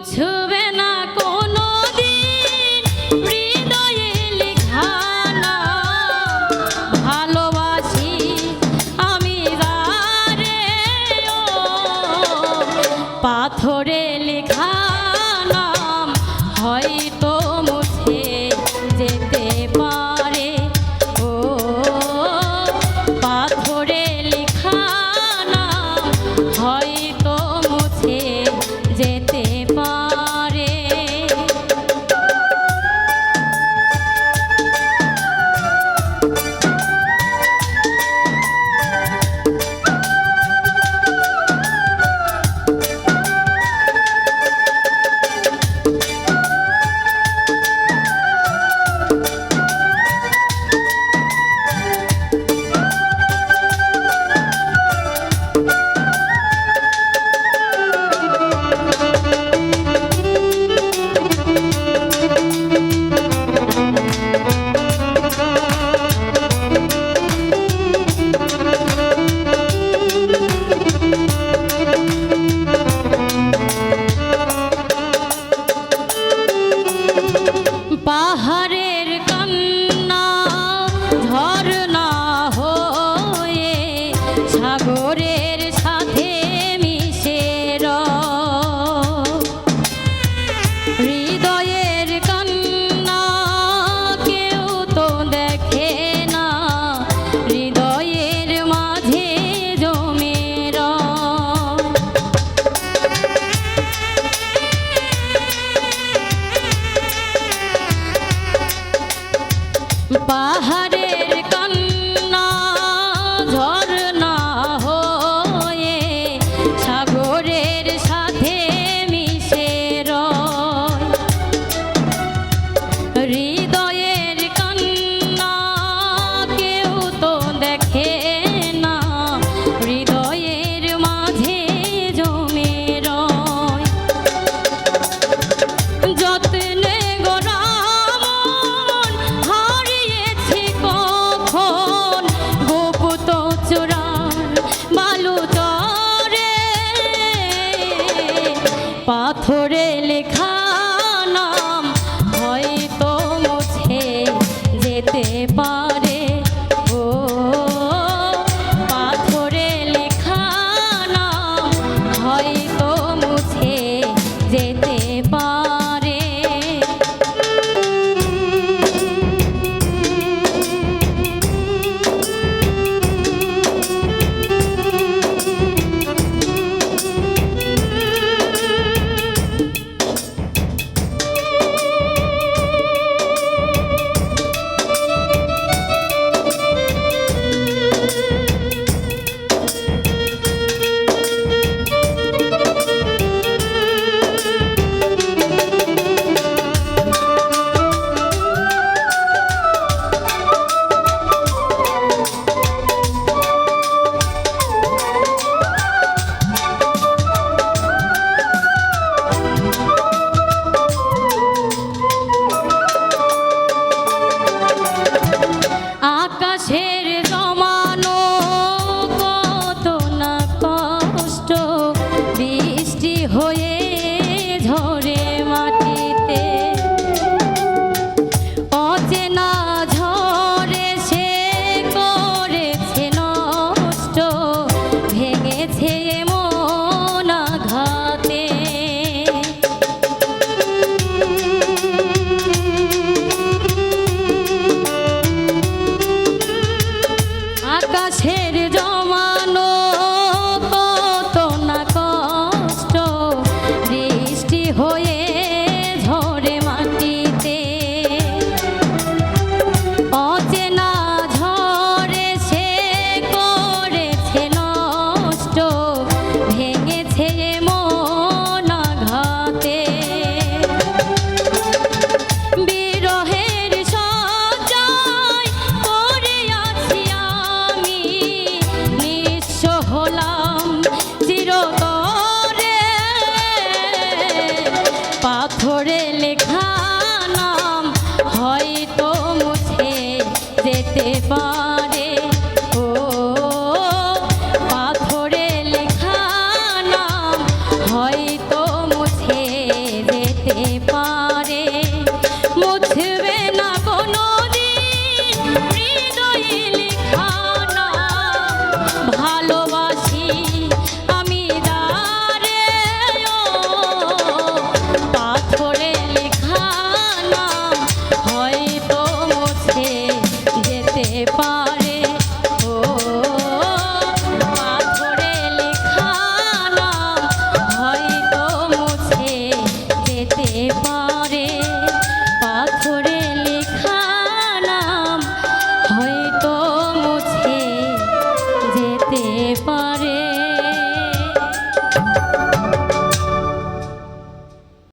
বুঝবে না কোনো দিন হৃদয়ে লেখা না ভালোবাসি আমি রে পাথরে লেখা পাহাড়ের dizer baby don't